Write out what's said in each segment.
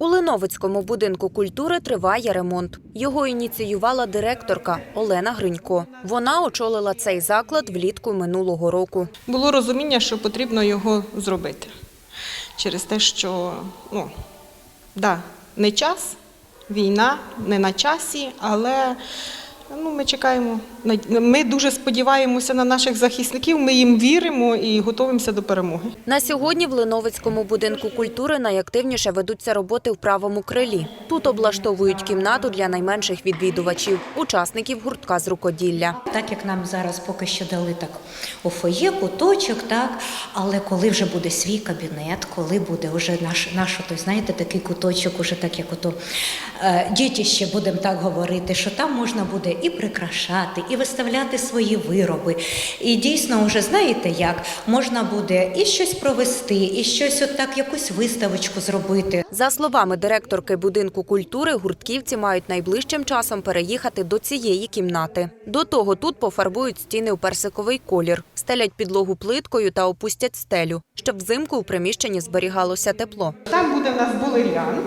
У Леновицькому будинку культури триває ремонт. Його ініціювала директорка Олена Гринько. Вона очолила цей заклад влітку минулого року. Було розуміння, що потрібно його зробити. Через те, що ну, да, не час, війна, не на часі, але ну, ми чекаємо. на- Ми дуже сподіваємося на наших захисників, ми їм віримо і готуємося до перемоги. На сьогодні в Леновицькому будинку культури найактивніше ведуться роботи в правому крилі. Тут облаштовують кімнату для найменших відвідувачів, учасників гуртка з рукоділля. Так як нам зараз поки що дали так у фоє, куточок, так, але коли вже буде свій кабінет, коли буде вже наш, наш той, знаєте, такий куточок, уже так як ото е, дітище, будемо так говорити, що там можна буде і прикрашати, і виставляти свої вироби. І дійсно, вже знаєте як, можна буде і щось провести, і щось отак, якусь виставочку зробити. За словами директорки будинку культури, гуртківці мають найближчим часом переїхати до цієї кімнати. До того тут пофарбують стіни у персиковий колір, стелять підлогу плиткою та опустять стелю, щоб взимку у приміщенні зберігалося тепло. Там буде в нас болерян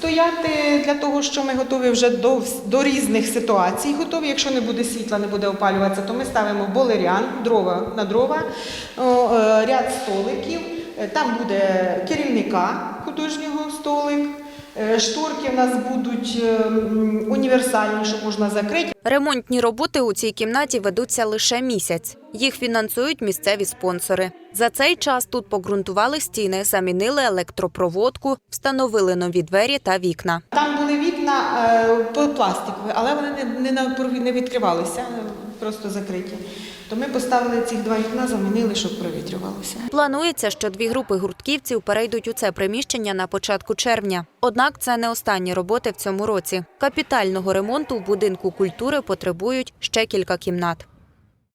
стояти для того, що ми готові вже до, до різних ситуацій. Готові, якщо не буде світла, не буде опалюватися, то ми ставимо болерян, дрова на дрова, е, ряд столиків. Е, Там буде керівника художнього столик. Е, Шторки в нас будуть е, універсальні, щоб можна закрити. Ремонтні роботи у цій кімнаті ведуться лише місяць. Їх фінансують місцеві спонсори. За цей час тут погрунтували стіни, замінили електропроводку, встановили нові двері та вікна. Там були вікна е, по- пластикові, але вони не, не, відкривалися, просто закриті. То ми поставили ці два вікна, замінили, щоб провітрювалося. Планується, що дві групи гуртківців перейдуть у це приміщення на початку червня. Однак це не останні роботи в цьому році. Капітального ремонту в будинку культури потребують ще кілька кімнат.